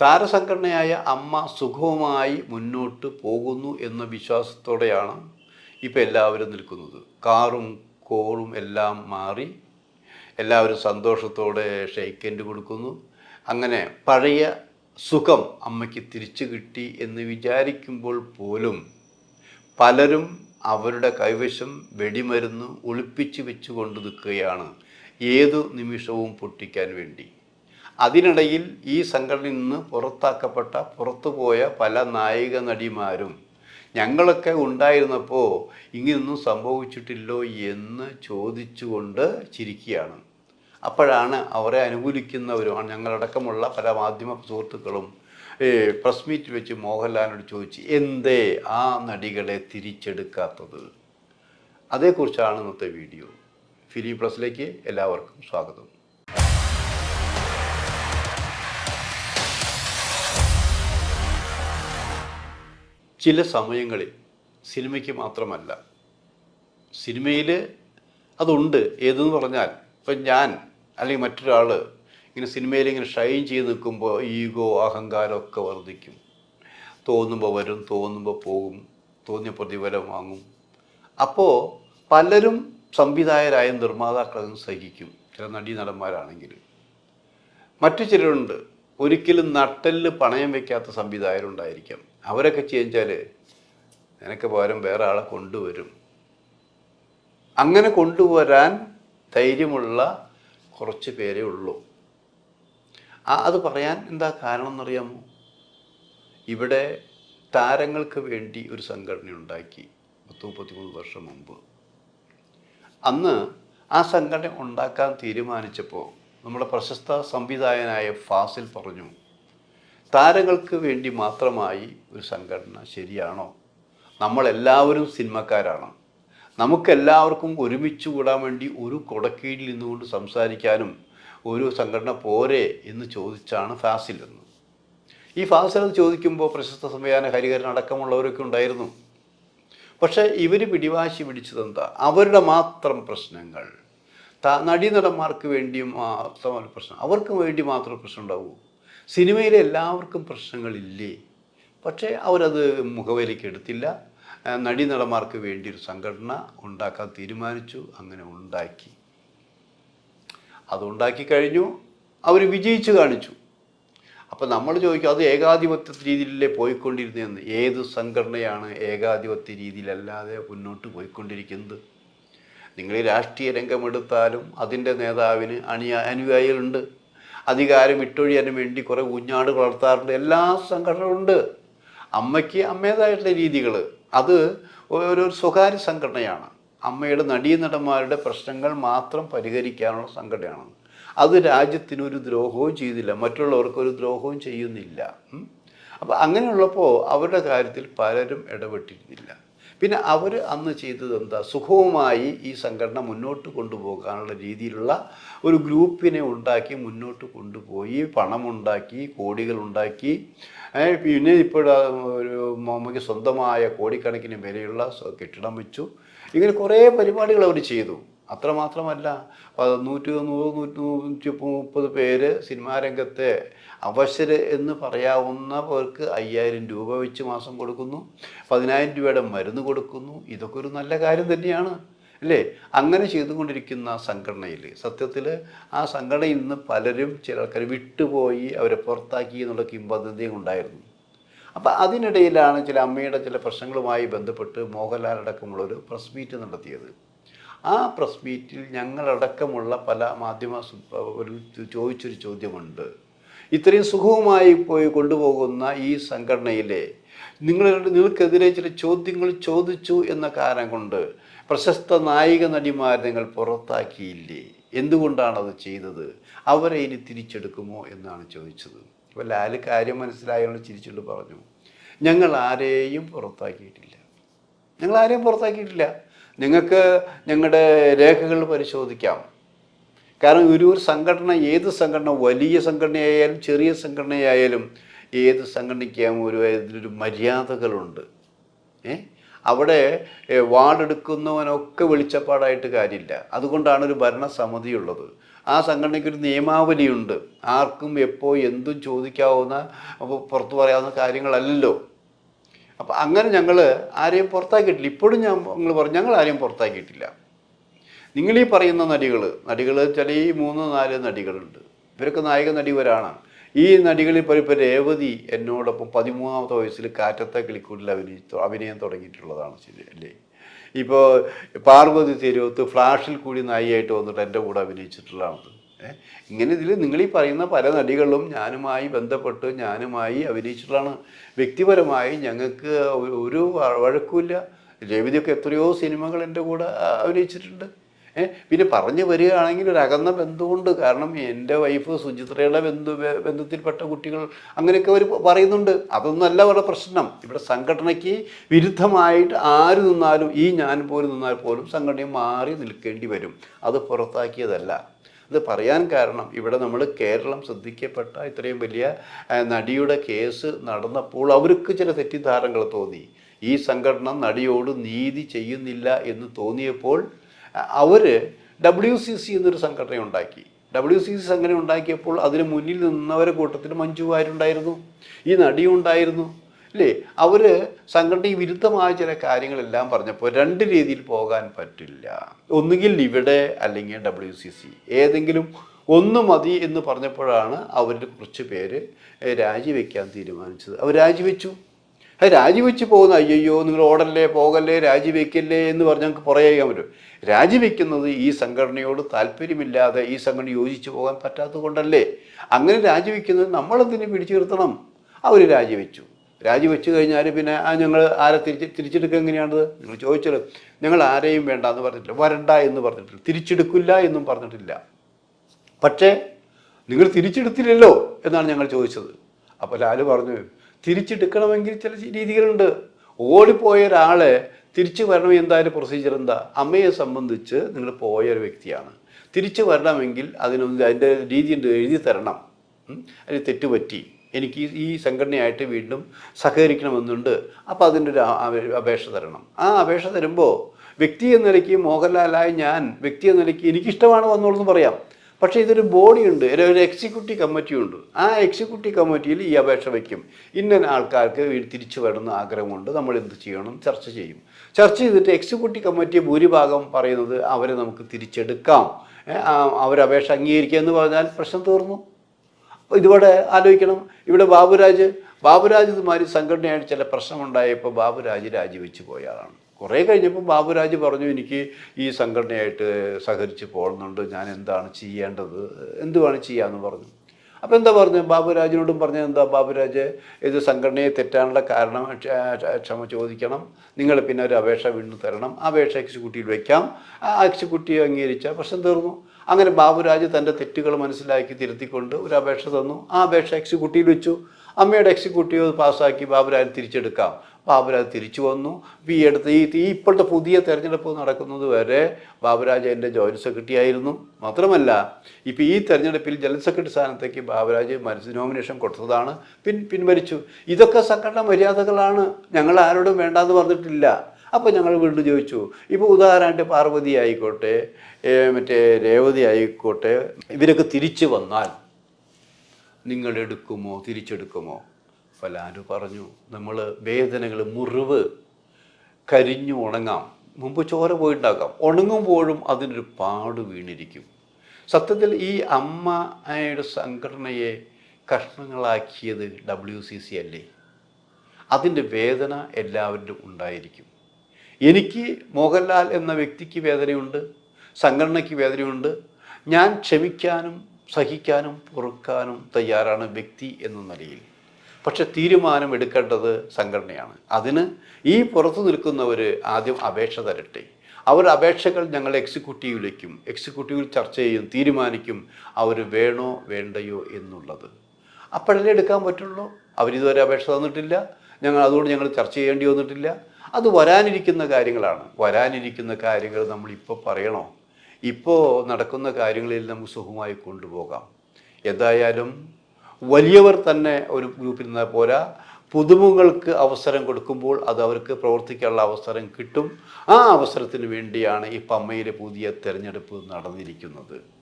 താരസംഘടനയായ അമ്മ സുഖവുമായി മുന്നോട്ട് പോകുന്നു എന്ന വിശ്വാസത്തോടെയാണ് ഇപ്പം എല്ലാവരും നിൽക്കുന്നത്. കാറും കോറും എല്ലാം മാറി എല്ലാവരും സന്തോഷത്തോടെ ഷെയ്ക്കൻഡ് കൊടുക്കുന്നു. അങ്ങനെ പഴയ സുഖം അമ്മയ്ക്ക് തിരിച്ചു കിട്ടി എന്ന് വിചാരിക്കുമ്പോൾ പോലും പലരും അവരുടെ കൈവശം വെടിമരുന്ന് ഒളിപ്പിച്ച് വെച്ചുകൊണ്ട് നിൽക്കുകയാണ്. ഏതു നിമിഷവും പൊട്ടിക്കാൻ വേണ്ടി. അതിനിടയിൽ ഈ സംഘടനയിൽ നിന്ന് പുറത്താക്കപ്പെട്ട പുറത്തുപോയ പല നായിക നടിമാരും ഞങ്ങളൊക്കെ ഉണ്ടായിരുന്നപ്പോൾ ഇങ്ങനൊന്നും സംഭവിച്ചിട്ടില്ലോ എന്ന് ചോദിച്ചുകൊണ്ട് ചിരിക്കുകയാണ്. അപ്പോഴാണ് അവരെ അനുകൂലിക്കുന്നവരുമാണ് ഞങ്ങളടക്കമുള്ള പല മാധ്യമ സുഹൃത്തുക്കളും പ്രസ് മീറ്റ് വെച്ച് മോഹൻലാലിനോട് ചോദിച്ചു എന്തേ ആ നടികളെ തിരിച്ചെടുക്കാത്തത്? അതേക്കുറിച്ചാണ് ഇന്നത്തെ വീഡിയോ. ഫിലിം പ്ലസിലേക്ക് എല്ലാവർക്കും സ്വാഗതം. ചില സമയങ്ങളിൽ സിനിമയ്ക്ക് മാത്രമല്ല സിനിമയിൽ അതുണ്ട്. ഏതെന്ന് പറഞ്ഞാൽ ഇപ്പം ഞാൻ അല്ലെങ്കിൽ മറ്റൊരാൾ ഇങ്ങനെ സിനിമയിൽ ഇങ്ങനെ ഷൈൻ ചെയ്ത് നിൽക്കുമ്പോൾ ഈഗോ അഹങ്കാരം ഒക്കെ വർദ്ധിക്കും. തോന്നുമ്പോൾ വരും തോന്നുമ്പോൾ പോകും തോന്നിയ പ്രതിഫലം വാങ്ങും. അപ്പോൾ പലരും സംവിധായകരായ നിർമ്മാതാക്കളതും സഹിക്കും. ചില നടീ നടന്മാരാണെങ്കിൽ മറ്റു ചിലരുണ്ട്. ഒരിക്കലും നട്ടലിൽ പണയം വയ്ക്കാത്ത സംവിധായകരുണ്ടായിരിക്കാം. അവരൊക്കെ ചെയ്യിച്ചാൽ നിനക്ക് പകരം വേറെ ആളെ കൊണ്ടുവരും. അങ്ങനെ കൊണ്ടുവരാൻ ധൈര്യമുള്ള കുറച്ച് പേരേ ഉള്ളൂ. ആ അത് പറയാൻ എന്താ കാരണം എന്നറിയാമോ ഇവിടെ താരങ്ങൾക്ക് വേണ്ടി ഒരു സംഘടന ഉണ്ടാക്കി പത്ത് മുപ്പത്തിമൂന്ന് വർഷം മുമ്പ്. അന്ന് ആ സംഘടന ഉണ്ടാക്കാൻ തീരുമാനിച്ചപ്പോൾ നമ്മുടെ പ്രശസ്ത സംവിധായകനായ ഫാസിൽ പറഞ്ഞു താരങ്ങൾക്ക് വേണ്ടി മാത്രമായി ഒരു സംഘടന ശരിയാണോ? നമ്മളെല്ലാവരും സിനിമക്കാരാണ്. നമുക്കെല്ലാവർക്കും ഒരുമിച്ച് കൂടാൻ വേണ്ടി ഒരു കൊടക്കീഴിൽ നിന്നുകൊണ്ട് സംസാരിക്കാനും ഒരു സംഘടന പോരെ എന്ന് ചോദിച്ചാണ് ഫാസിൽ എന്ന് ഈ ഫാസിൽ എന്ന് ചോദിക്കുമ്പോൾ പ്രശസ്ത സംവിധാന ഹരിഹരൻ അടക്കമുള്ളവരൊക്കെ ഉണ്ടായിരുന്നു. പക്ഷേ ഇവർ പിടിവാശി പിടിച്ചതെന്താ? അവരുടെ മാത്രം പ്രശ്നങ്ങൾ. നടീനടന്മാർക്ക് വേണ്ടിയും പ്രശ്നം. അവർക്ക് വേണ്ടി മാത്രം പ്രശ്നം ഉണ്ടാവൂ. സിനിമയിലെ എല്ലാവർക്കും പ്രശ്നങ്ങളില്ലേ? പക്ഷേ അവരത് മുഖവിലേക്ക് എടുത്തില്ല. നടീനടന്മാർക്ക് വേണ്ടി ഒരു സംഘടന ഉണ്ടാക്കാൻ തീരുമാനിച്ചു അങ്ങനെ ഉണ്ടാക്കി. അതുണ്ടാക്കി കഴിഞ്ഞു. അവർ വിജയിച്ചു കാണിച്ചു. അപ്പോൾ നമ്മൾ ചോദിക്കും അത് ഏകാധിപത്യ രീതിയിലല്ലേ പോയിക്കൊണ്ടിരുന്നതെന്ന്? ഏത് സംഘടനയാണ് ഏകാധിപത്യ രീതിയിലല്ലാതെ മുന്നോട്ട് പോയിക്കൊണ്ടിരിക്കുന്നത്? നിങ്ങൾ രാഷ്ട്രീയ രംഗമെടുത്താലും അതിന്റെ നേതാവിന് അണിയ അനുയായികളുണ്ട്. അധികാരം ഇട്ടൊഴിയാനും വേണ്ടി കുറേ കുഞ്ഞാട് വളർത്താറുണ്ട്. എല്ലാ സംഘടനകളുണ്ട് അമ്മയ്ക്ക് അമ്മേതായിട്ടുള്ള രീതികൾ അത് ഒരു സ്വകാര്യ സംഘടനയാണ്. അമ്മയുടെ നടീനടന്മാരുടെ പ്രശ്നങ്ങൾ മാത്രം പരിഹരിക്കാനുള്ള സംഘടനയാണ്. അത് രാജ്യത്തിനൊരു ദ്രോഹവും ചെയ്തില്ല. മറ്റുള്ളവർക്കൊരു ദ്രോഹവും ചെയ്യുന്നില്ല. അപ്പം അങ്ങനെയുള്ളപ്പോൾ അവരുടെ കാര്യത്തിൽ പലരും ഇടപെട്ടിരുന്നില്ല. പിന്നെ അവർ അന്ന് ചെയ്തത് എന്താ സുഖവുമായി ഈ സംഘടന മുന്നോട്ട് കൊണ്ടുപോകാനുള്ള രീതിയിലുള്ള ഒരു ഗ്രൂപ്പിനെ ഉണ്ടാക്കി മുന്നോട്ട് കൊണ്ടുപോയി പണമുണ്ടാക്കി കോടികൾ ഉണ്ടാക്കി പിന്നെ ഇപ്പോൾ ഒരു മമ്മയ്ക്ക് സ്വന്തമായ കോടിക്കണക്കിന് വിലയുള്ള കെട്ടിടം വെച്ചു. ഇങ്ങനെ കുറേ പരിപാടികൾ അവർ ചെയ്തു. അത്രമാത്രമല്ല നൂറ്റി നൂറ് നൂറ്റി മുപ്പത് പേര് സിനിമാ രംഗത്തെ അവശര് എന്ന് പറയാവുന്നവർക്ക് അയ്യായിരം രൂപ വെച്ച് മാസം കൊടുക്കുന്നു പതിനായിരം രൂപയുടെ മരുന്ന് കൊടുക്കുന്നു. ഇതൊക്കെ ഒരു നല്ല കാര്യം തന്നെയാണ് അല്ലേ? അങ്ങനെ ചെയ്തുകൊണ്ടിരിക്കുന്ന സംഘടനയിൽ സത്യത്തിൽ ആ സംഘടനയിൽ നിന്ന് പലരും ചില ആൾക്കാർ വിട്ടുപോയി അവരെ പുറത്താക്കി എന്നുള്ള കിംബദ്ധതയും ഉണ്ടായിരുന്നു. അപ്പോൾ അതിനിടയിലാണ് ചില അമ്മയുടെ ചില പ്രശ്നങ്ങളുമായി ബന്ധപ്പെട്ട് മോഹൻലാൽ അടക്കമുള്ളൊരു പ്രസ് മീറ്റ് നടത്തിയത്. ആ പ്രസ് മീറ്റിൽ ഞങ്ങളടക്കമുള്ള പല മാധ്യമ ഒരു ചോദിച്ചൊരു ചോദ്യമുണ്ട്. ഇത്രയും സുഖവുമായി പോയി കൊണ്ടുപോകുന്ന ഈ സംഘടനയിലെ നിങ്ങൾ നിങ്ങൾക്കെതിരെ ചില ചോദ്യങ്ങൾ ചോദിച്ചു എന്ന കാരണം കൊണ്ട് പ്രശസ്ത നായിക നടിമാരെ നിങ്ങൾ പുറത്താക്കിയില്ലേ? എന്തുകൊണ്ടാണ് അത് ചെയ്തത്? അവരെ ഇനി തിരിച്ചെടുക്കുമോ എന്നാണ് ചോദിച്ചത്. അപ്പോൾ ലാൽ കാര്യം മനസ്സിലായതുകൊണ്ട് ചിരിച്ചുകൊണ്ട് പറഞ്ഞു. ഞങ്ങൾ ആരെയും പുറത്താക്കിയിട്ടില്ല. ഞങ്ങൾ ആരെയും പുറത്താക്കിയിട്ടില്ല. നിങ്ങൾക്ക് ഞങ്ങളുടെ രേഖകൾ പരിശോധിക്കാം. കാരണം ഒരു ഒരു സംഘടന ഏത് സംഘടന വലിയ സംഘടനയായാലും ചെറിയ സംഘടനയായാലും ഏത് സംഘടനയ്ക്കും ഒരു ഇതിലൊരു മര്യാദകളുണ്ട്. ഏ? അവിടെ വാർഡെടുക്കുന്നവനൊക്കെ വെളിച്ചപ്പാടായിട്ട് കാര്യമില്ല. അതുകൊണ്ടാണ് ഒരു ഭരണസമിതി ഉള്ളത് ആ സംഘടനയ്ക്കൊരു നിയമാവലിയുണ്ട്. ആർക്കും എപ്പോൾ എന്തും ചോദിക്കാവുന്ന പുറത്തു പറയാവുന്ന കാര്യങ്ങളല്ലല്ലോ. അപ്പം അങ്ങനെ ഞങ്ങൾ ആരെയും പുറത്താക്കിയിട്ടില്ല. ഇപ്പോഴും ഞാൻ നിങ്ങൾ പറഞ്ഞു ഞങ്ങൾ ആരെയും പുറത്താക്കിയിട്ടില്ല. നിങ്ങൾ ഈ പറയുന്ന നടികൾ നടികൾ ചില ഈ മൂന്ന് നാല് നടികളുണ്ട്. ഇവരൊക്കെ നായക നടിവരാണ് ഈ നടികളിൽ ഇപ്പോൾ ഇപ്പോൾ രേവതി എന്നോടൊപ്പം പതിമൂന്നാമത്തെ വയസ്സിൽ കാറ്റത്തെ കിളിക്കൂടിൽ അഭിനയിച്ചു അഭിനയം തുടങ്ങിയിട്ടുള്ളതാണ് ശരി അല്ലേ? ഇപ്പോൾ പാർവതി തിരുവത്ത് ഫ്ലാഷിൽ കൂടി നായിയായിട്ട് വന്നിട്ട് എന്റെ കൂടെ അഭിനയിച്ചിട്ടുള്ളതാണ്. ഇങ്ങനെ ഇതിൽ നിങ്ങൾ ഈ പറയുന്ന പല നടികളും ഞാനുമായി ബന്ധപ്പെട്ട് ഞാനുമായി അഭിനയിച്ചിട്ടുള്ളതാണ്. വ്യക്തിപരമായി ഞങ്ങൾക്ക് ഒരു- വഴക്കുമില്ല. രവിതിയൊക്കെ എത്രയോ സിനിമകൾ എന്റെ കൂടെ അഭിനയിച്ചിട്ടുണ്ട്. പിന്നെ പറഞ്ഞു വരികയാണെങ്കിൽ ഒരു അകന്ന ബന്ധമുണ്ട്. കാരണം എന്റെ വൈഫ് സുചിത്രയുടെ ബന്ധു ബന്ധത്തിൽപ്പെട്ട കുട്ടികൾ അങ്ങനെയൊക്കെ അവർ പറയുന്നുണ്ട്. അതൊന്നുമല്ല അവരുടെ പ്രശ്നം. ഇവിടെ സംഘടനയ്ക്ക് വിരുദ്ധമായിട്ട് ആര് നിന്നാലും ഈ ഞാൻ പോലും നിന്നാൽ പോലും സംഘടന മാറി നിൽക്കേണ്ടി വരും. അത് പുറത്താക്കിയതല്ല. ഇത് പറയാൻ കാരണം ഇവിടെ നമ്മൾ കേരളം ശ്രദ്ധിക്കപ്പെട്ട ഇത്രയും വലിയ നടിയുടെ കേസ് നടന്നപ്പോൾ അവർക്ക് ചില തെറ്റിദ്ധാരണകൾ തോന്നി. ഈ സംഘടന നടിയോട് നീതി ചെയ്യുന്നില്ല എന്ന് തോന്നിയപ്പോൾ അവർ ഡബ്ല്യു സി സി എന്നൊരു സംഘടന ഉണ്ടാക്കി. ഡബ്ല്യു സി സി സംഘടന ഉണ്ടാക്കിയപ്പോൾ അതിന് മുന്നിൽ നിന്നവരെ കൂട്ടത്തിൽ മഞ്ജു വാര്യരുണ്ടായിരുന്നു. ഈ നടിയുണ്ടായിരുന്നു അല്ലേ? അവർ സംഘടനയ്ക്ക് വിരുദ്ധമായ ചില കാര്യങ്ങളെല്ലാം പറഞ്ഞപ്പോൾ രണ്ട് രീതിയിൽ പോകാൻ പറ്റില്ല. ഒന്നുകിൽ ഇവിടെ അല്ലെങ്കിൽ ഡബ്ല്യു സി സി ഏതെങ്കിലും ഒന്ന് മതി എന്ന് പറഞ്ഞപ്പോഴാണ് അവർ കുറച്ച് പേര് രാജിവെക്കാൻ തീരുമാനിച്ചത്. അവർ രാജിവെച്ചു. അത് രാജിവെച്ച് പോകുന്ന അയ്യോ നിങ്ങൾ ഓടല്ലേ പോകല്ലേ രാജിവെക്കല്ലേ എന്ന് പറഞ്ഞ് ഞങ്ങൾക്ക് പറയാൻ പറ്റും. രാജിവെക്കുന്നത് ഈ സംഘടനയോട് താല്പര്യമില്ലാതെ ഈ സംഘടന യോജിച്ച് പോകാൻ പറ്റാത്തത് കൊണ്ടല്ലേ അങ്ങനെ രാജിവെക്കുന്നത് നമ്മളെന്തിനു പിടിച്ചു നിർത്തണം? അവർ രാജിവെച്ചു. രാജിവെച്ച് കഴിഞ്ഞാൽ പിന്നെ ആ ഞങ്ങൾ ആരെ തിരിച്ച് തിരിച്ചെടുക്കുക എങ്ങനെയാണത്? നിങ്ങൾ ചോദിച്ചത്. ഞങ്ങൾ ആരെയും വേണ്ട എന്ന് പറഞ്ഞിട്ടില്ല. വരണ്ട എന്ന് പറഞ്ഞിട്ടില്ല. തിരിച്ചെടുക്കില്ല എന്നും പറഞ്ഞിട്ടില്ല. പക്ഷേ നിങ്ങൾ തിരിച്ചെടുത്തില്ലല്ലോ എന്നാണ് ഞങ്ങൾ ചോദിച്ചത്. അപ്പോൾ ലാൽ പറഞ്ഞു തിരിച്ചെടുക്കണമെങ്കിൽ ചില രീതികളുണ്ട്. ഓടിപ്പോയ ഒരാളെ തിരിച്ചു വരണമെങ്കിൽ എന്തായാലും പ്രൊസീജിയർ എന്താ? അമ്മയെ സംബന്ധിച്ച് നിങ്ങൾ പോയ ഒരു വ്യക്തിയാണ്. തിരിച്ചു വരണമെങ്കിൽ അതിനൊന്ന് അതിന്റെ രീതിയുണ്ട്. എഴുതി തരണം. അതിന് തെറ്റുപറ്റി. എനിക്ക് ഈ- സംഘടനയായിട്ട് വീണ്ടും സഹകരിക്കണമെന്നുണ്ട്. അപ്പോൾ അതിന്റെ ഒരു അപേക്ഷ തരണം. ആ അപേക്ഷ തരുമ്പോൾ വ്യക്തി എന്ന നിലയ്ക്ക് മോഹൻലാലായ ഞാൻ വ്യക്തി എന്ന നിലയ്ക്ക് എനിക്കിഷ്ടമാണ് വന്നോളൂ എന്ന് പറയാം. പക്ഷേ ഇതൊരു ബോഡിയുണ്ട് ഒരു എക്സിക്യൂട്ടീവ് കമ്മിറ്റി ഉണ്ട്. ആ എക്സിക്യൂട്ടീവ് കമ്മിറ്റിയിൽ ഈ അപേക്ഷ വയ്ക്കും. ഇന്ന ആൾക്കാർക്ക് തിരിച്ചു വരണമെന്ന് ആഗ്രഹമുണ്ട്. നമ്മൾ എന്ത് ചെയ്യണം? ചർച്ച ചെയ്യും. ചർച്ച ചെയ്തിട്ട് എക്സിക്യൂട്ടീവ് കമ്മിറ്റി ഭൂരിഭാഗം പറയുന്നത് അവരെ നമുക്ക് തിരിച്ചെടുക്കാം. അവരപേക്ഷ അംഗീകരിക്കുക എന്ന് പറഞ്ഞാൽ പ്രശ്നം തീർന്നു. ഇതുപോലെ ആലോചിക്കണം. ഇവിടെ ബാബുരാജ് ബാബുരാജ് ഇതുമാതിരി സംഘടനയായിട്ട് ചില പ്രശ്നമുണ്ടായപ്പോൾ ബാബുരാജ് രാജിവെച്ച് പോയ ആളാണ് കുറേ കഴിഞ്ഞപ്പോൾ ബാബുരാജ് പറഞ്ഞു എനിക്ക് ഈ സംഘടനയായിട്ട് സഹകരിച്ച് പോകുന്നുണ്ട് ഞാൻ എന്താണ് ചെയ്യേണ്ടത്? എന്തുവാണ് ചെയ്യാമെന്ന് പറഞ്ഞു. അപ്പോൾ എന്താ പറഞ്ഞു? ബാബുരാജിനോടും പറഞ്ഞത് എന്താ ബാബുരാജ്? ഇത് സംഘടനയെ തെറ്റാനുള്ള കാരണം ക്ഷമ ചോദിക്കണം. നിങ്ങൾ പിന്നെ ഒരു അപേക്ഷ വീണ്ടും തരണം. അപേക്ഷ എക്സിക്യൂട്ടീവ് വയ്ക്കാം ആ എക്സിക്യൂട്ടീവ് അംഗീകരിച്ച പ്രശ്നം തീർന്നു. അങ്ങനെ ബാബുരാജ് തന്റെ തെറ്റുകൾ മനസ്സിലാക്കി തിരുത്തിക്കൊണ്ട് ഒരു അപേക്ഷ തന്നു. ആ അപേക്ഷ എക്സിക്യൂട്ടീവ് വെച്ചു. അമ്മയുടെ എക്സിക്യൂട്ടീവ് പാസ്സാക്കി ബാബുരാജ് തിരിച്ചെടുക്കാം. ബാബുരാജ് തിരിച്ചു വന്നു. ഈ അടുത്ത് ഈ ഈ ഇപ്പോഴത്തെ പുതിയ തെരഞ്ഞെടുപ്പ് നടക്കുന്നത് വരെ ബാബുരാജ് എന്റെ ജോയിന്റ് സെക്രട്ടറി ആയിരുന്നു. മാത്രമല്ല ഇപ്പോൾ ഈ തെരഞ്ഞെടുപ്പിൽ ജനറൽ സെക്രട്ടറി സ്ഥാനത്തേക്ക് ബാബുരാജ് മനസ്സ് നോമിനേഷൻ കൊടുത്തതാണ്. പിൻ പിൻവലിച്ചു. ഇതൊക്കെ സംഘടന മര്യാദകളാണ്. ഞങ്ങൾ ആരോടും വേണ്ടാന്ന് പറഞ്ഞിട്ടില്ല. അപ്പോൾ ഞങ്ങൾ വീണ്ടും ചോദിച്ചു ഇപ്പോൾ ഉദാഹരണമായിട്ട് പാർവതി ആയിക്കോട്ടെ മറ്റേ രേവതി ആയിക്കോട്ടെ ഇവരൊക്കെ തിരിച്ചു വന്നാൽ നിങ്ങൾ എടുക്കുമോ തിരിച്ചെടുക്കുമോ? ലാലു പറഞ്ഞു നമ്മൾ വേദനകൾ മുറിവ് കരിഞ്ഞു ഉണങ്ങാം. മുമ്പ് ചോര പോയിട്ടുണ്ടാക്കാം ഉണങ്ങുമ്പോഴും അതിനൊരു പാട് വീണിരിക്കും. സത്യത്തിൽ ഈ അമ്മയുടെ സംഘടനയെ കഷ്ണങ്ങളാക്കിയത് ഡബ്ല്യു സി സി അല്ലേ? അതിന്റെ വേദന എല്ലാവരിലും ഉണ്ടായിരിക്കും. എനിക്ക് മോഹൻലാൽ എന്ന വ്യക്തിക്ക് വേദനയുണ്ട് സംഘടനയ്ക്ക് വേദനയുണ്ട്. ഞാൻ ക്ഷമിക്കാനും സഹിക്കാനും പൊറുക്കാനും തയ്യാറാണ് വ്യക്തി എന്ന നിലയിൽ. പക്ഷെ തീരുമാനം എടുക്കേണ്ടത് സംഘടനയാണ്. അതിന് ഈ പുറത്തു നിൽക്കുന്നവർ ആദ്യം അപേക്ഷ തരട്ടെ. അവർ അപേക്ഷകൾ ഞങ്ങൾ എക്സിക്യൂട്ടീവിലേക്കും എക്സിക്യൂട്ടീവിൽ ചർച്ച ചെയ്യും തീരുമാനിക്കും അവർ വേണോ വേണ്ടയോ എന്നുള്ളത്. അപ്പോഴല്ലേ എടുക്കാൻ പറ്റുള്ളൂ? അവരിതുവരെ അപേക്ഷ തന്നിട്ടില്ല. ഞങ്ങൾ അതുകൊണ്ട് ഞങ്ങൾ ചർച്ച ചെയ്യേണ്ടി വന്നിട്ടില്ല. അത് വരാനിരിക്കുന്ന കാര്യങ്ങളാണ്. വരാനിരിക്കുന്ന കാര്യങ്ങൾ നമ്മൾ ഇപ്പോൾ പറയണോ? ഇപ്പോൾ നടക്കുന്ന കാര്യങ്ങളിൽ നമുക്ക് സുഖമായി കൊണ്ടുപോകാം. എന്തായാലും വലിയവർ തന്നെ ഒരു ഗ്രൂപ്പിൽ നിന്നാൽ പോരാ. പുതുമുകൾക്ക് അവസരം കൊടുക്കുമ്പോൾ അത് അവർക്ക് പ്രവർത്തിക്കാനുള്ള അവസരം കിട്ടും. ആ അവസരത്തിന് വേണ്ടിയാണ് ഈ പമ്മയിലെ പുതിയ തെരഞ്ഞെടുപ്പ് നടന്നിരിക്കുന്നത്.